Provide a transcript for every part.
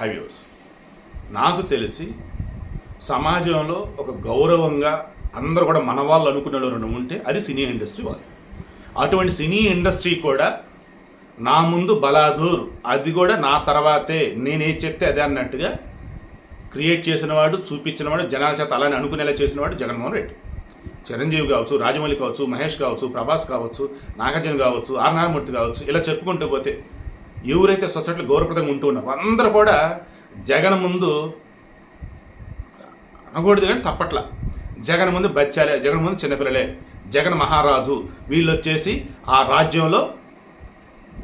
హైవ్యూస్. నాకు తెలిసి సమాజంలో ఒక గౌరవంగా అందరూ కూడా మన వాళ్ళు అనుకునే రెండు ఉంటే అది సినీ ఇండస్ట్రీ వాళ్ళు. అటువంటి సినీ ఇండస్ట్రీ కూడా నా ముందు బలాదూర్ అది కూడా నా తర్వాతే నేనే చెప్తే అదే అన్నట్టుగా క్రియేట్ చేసినవాడు చూపించినవాడు జనాల చేత అలానే అనుకునేలా చేసినవాడు జగన్మోహన్ రెడ్డి. చిరంజీవి కావచ్చు రాజమౌళి కావచ్చు మహేష్ కావచ్చు ప్రభాస్ కావచ్చు నాగార్జున కావచ్చు ఆర్ నారాయణమూర్తి కావచ్చు ఇలా చెప్పుకుంటూ పోతే ఎవరైతే సొసైటీలో గౌరవప్రదంగా ఉంటూ ఉన్నారో అందరూ కూడా జగన్ ముందు అనకూడదు కానీ తప్పట్ల. జగన్ ముందు బచ్చాలే జగన్ ముందు చిన్నపిల్లలే జగన్ మహారాజు వీళ్ళు వచ్చేసి ఆ రాజ్యంలో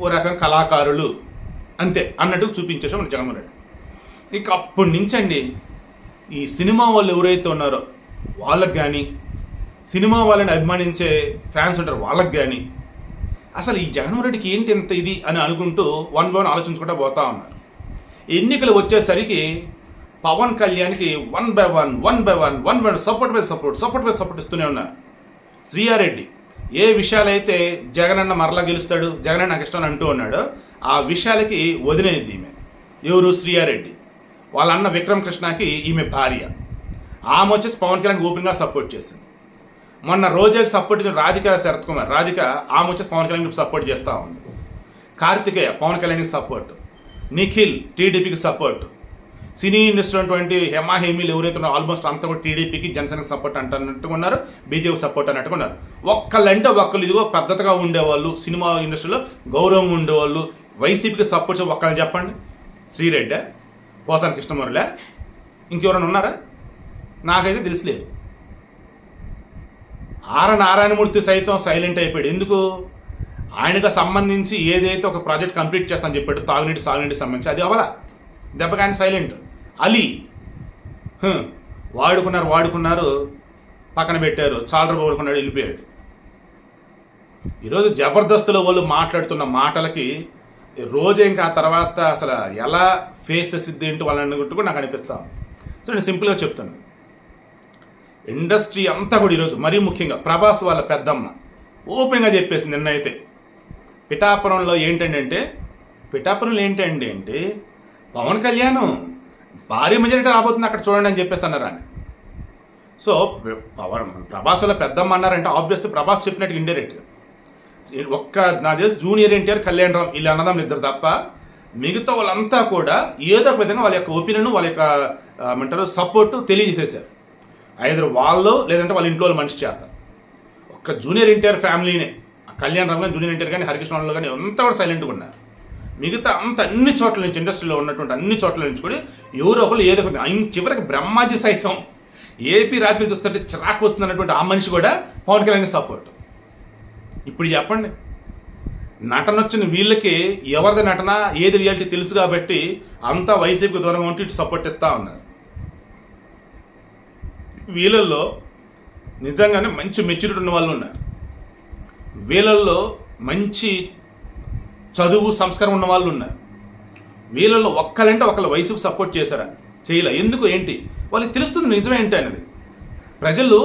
ఓ రకం కళాకారులు అంతే అన్నట్టు చూపించేసాం మన జగన్మోహన్ రెడ్డి. ఇక అప్పటి నుంచి అండి ఈ సినిమా వాళ్ళు ఎవరైతే ఉన్నారో వాళ్ళకి కానీ సినిమా వాళ్ళని అభిమానించే ఫ్యాన్స్ ఉంటారు వాళ్ళకి కానీ అసలు ఈ జగన్మోహన్ రెడ్డికి ఏంటి ఇంత ఇది అని అనుకుంటూ వన్ బై వన్ ఆలోచించుకుంటూ పోతా ఉన్నారు. ఎన్నికలు వచ్చేసరికి పవన్ కళ్యాణ్కి one by one one by one one by support by support support by support ఇస్తూనే ఉన్నారు. శ్రీయారెడ్డి ఏ విషయాలైతే జగనన్న మరలా గెలుస్తాడు జగనన్న నాకు ఇష్టం అని అంటూ ఉన్నాడో ఆ విషయాలకి వదిలేది ఈమె. ఎవరు? శ్రీయారెడ్డి. వాళ్ళ అన్న విక్రమ్ కృష్ణకి ఈమె భార్య. ఆమె వచ్చేసి పవన్ కళ్యాణ్ ఓపెన్గా సపోర్ట్ చేసింది. మొన్న రోజాకి సపోర్ట్ రాధిక శరత్ కుమార్. రాధిక ఆమె వచ్చి పవన్ కళ్యాణ్కి సపోర్ట్ చేస్తూ ఉంది. కార్తికేయ పవన్ కళ్యాణ్కి సపోర్ట్ నిఖిల్ టీడీపీకి సపోర్ట్ సినీ ఇండస్ట్రీ ఉన్నటువంటి హెమా హేమీలు ఎవరైతే ఉన్నారో ఆల్మోస్ట్ అంతా కూడా టీడీపీకి జనసేనకి సపోర్ట్ అంటున్నట్టుగా ఉన్నారు బీజేపీ సపోర్ట్ అన్నట్టుగా ఉన్నారు. ఒక్కళ్ళంటే ఒక్కళ్ళు ఇదిగో పద్ధతిగా ఉండేవాళ్ళు సినిమా ఇండస్ట్రీలో గౌరవం ఉండేవాళ్ళు వైసీపీకి సపోర్ట్ ఒక్కళ్ళు చెప్పండి. శ్రీరెడ్డి పోసాని కృష్ణమూరులే ఇంకెవరైనా ఉన్నారా? నాకైతే తెలిసిలేదు ఆర నారాయణమూర్తి సైతం సైలెంట్ అయిపోయాడు. ఎందుకు? ఆయనకు సంబంధించి ఏదైతే ఒక ప్రాజెక్ట్ కంప్లీట్ చేస్తానని చెప్పాడు తాగునీటి సాగునీటికి సంబంధించి అది అవలా దెబ్బకాయన సైలెంట్. అలీ వాడుకున్నారు వాడుకున్నారు పక్కన పెట్టారు చాలర వాడుకున్నాడు వెళ్ళిపోయాడు. ఈరోజు జబర్దస్త్లో వాళ్ళు మాట్లాడుతున్న మాటలకి రోజు ఇంకా ఆ తర్వాత అసలు ఎలా ఫేస్ చేసిద్ది ఏంటి వాళ్ళని కూడా నాకు అనిపిస్తాం సో నేను సింపుల్గా చెప్తాను ఇండస్ట్రీ అంతా కూడా ఈరోజు మరీ ముఖ్యంగా ప్రభాస్ వాళ్ళ పెద్దమ్మ ఓపెన్గా చెప్పేసి నిన్న అయితే పిఠాపురంలో ఏంటంటే పిఠాపురంలో ఏంటండి అంటే పవన్ కళ్యాణ్ భారీ మెజారిటీ రాబోతుంది అక్కడ చూడండి అని చెప్పేసి అన్నారు ఆయన. సో పవన్ ప్రభాస్ వాళ్ళ పెద్దమ్మ అన్నారంటే ఆబ్వియస్లీ ప్రభాస్ చెప్పినట్టు ఇండైరెక్ట్గా ఒక్క నా తెలిసి జూనియర్ ఎన్టీఆర్ కళ్యాణ్ రామ్ వీళ్ళు అన్నదమ్ములు ఇద్దరు తప్ప మిగతా వాళ్ళంతా కూడా ఏదో ఒక విధంగా వాళ్ళ యొక్క ఒపీనియన్ వాళ్ళ యొక్క ఏమంటారు సపోర్ట్ తెలియజేశారు ఐదరు వాళ్ళు లేదంటే వాళ్ళ ఇంట్లో మనిషి చేత ఒక్క జూనియర్ ఎన్టీఆర్ ఫ్యామిలీనే. ఆ కళ్యాణ్ రామ్ కానీ జూనియర్ ఎన్టీఆర్ కానీ హరికృష్ణ వాళ్ళు కానీ అంతా కూడా సైలెంట్గా ఉన్నారు. మిగతా అంత అన్ని చోట్ల నుంచి ఇండస్ట్రీలో ఉన్నటువంటి అన్ని చోట్ల నుంచి కూడా ఎవరో ఒకరు ఏదో ఒకటి ఆయన చివరికి బ్రహ్మాజీ సైతం ఏపీ రాజకీయ చూస్తుంటే చిరాకు వస్తుంది అన్నటువంటి ఆ మనిషి కూడా పవన్ కళ్యాణ్ సపోర్ట్ ఇప్పుడు చెప్పండి. నటన వచ్చిన వీళ్ళకి ఎవరిది నటన ఏది రియాలిటీ తెలుసు కాబట్టి అంతా వైసీపీకి దూరంగా ఉంటే ఇటు సపోర్ట్ ఇస్తూ ఉన్నారు. వీళ్ళల్లో నిజంగానే మంచి మెచ్యూరిటీ ఉన్న వాళ్ళు ఉన్నారు. వీళ్ళల్లో మంచి చదువు సంస్కారం ఉన్న వాళ్ళు ఉన్నారు. వీళ్ళలో ఒక్కలంటే ఒకళ్ళ వయసుకు సపోర్ట్ చేశారా? చేయలే. ఎందుకు? ఏంటి? వాళ్ళకి తెలుస్తుంది నిజమే ఏంటి అనేది. ప్రజలు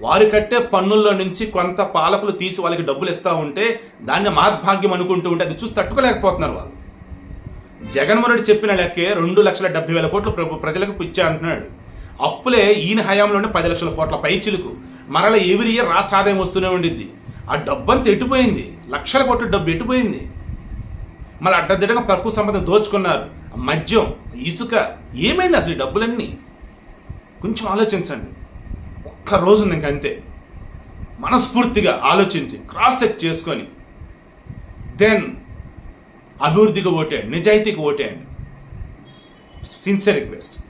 వారు కట్టే పన్నుల్లో నుంచి కొంత పాలకులు తీసి వాళ్ళకి డబ్బులు ఇస్తూ ఉంటే దాన్ని మహద్భాగ్యం అనుకుంటూ ఉంటే అది చూసి తట్టుకోలేకపోతున్నారు వాళ్ళు. జగన్మోహన్ రెడ్డి చెప్పిన లెక్కే రెండు లక్షల డెబ్బై వేల కోట్లు ప్రభు ప్రజలకు పిచ్చా అంటున్నాడు. అప్పులే ఈయన హయాంలోనే పది లక్షల కోట్ల పైచిలుకు మరల ఎవ్రీ ఇయర్ రాష్ట్ర ఆదాయం వస్తూనే ఉండిద్ది. ఆ డబ్బంతా ఎటుపోయింది? లక్షల కోట్ల డబ్బు ఎటుపోయింది? మళ్ళీ అడ్డదిడ్డంగా ప్రకృతి సంపద దోచుకున్నారు. మద్యం ఇసుక ఏమైంది అసలు ఈ డబ్బులన్నీ? కొంచెం ఆలోచించండి. ఒక్క రోజు నాకు అంతే. మనస్ఫూర్తిగా ఆలోచించి క్రాస్ చెక్ చేసుకొని దెన్ అభివృద్ధికి ఓటేయండి నిజాయితీకి ఓటేయండి. Sincere request